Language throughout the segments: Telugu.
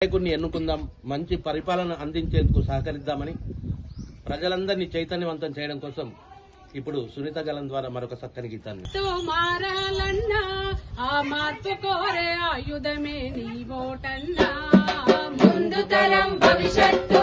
నాయకుడిని ఎన్నుకుందాం మంచి పరిపాలన అందించేందుకు సహకరిద్దామని ప్రజలందరినీ చైతన్యవంతం చేయడం కోసం ఇప్పుడు సునీత గలం ద్వారా మరొక చక్కని గీతాన్ని. ఆ నీ ముందు తరం భవిష్యత్తు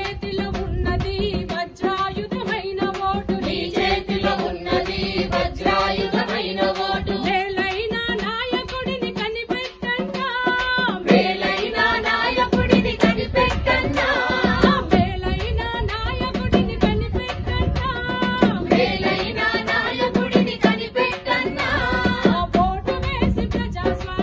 just like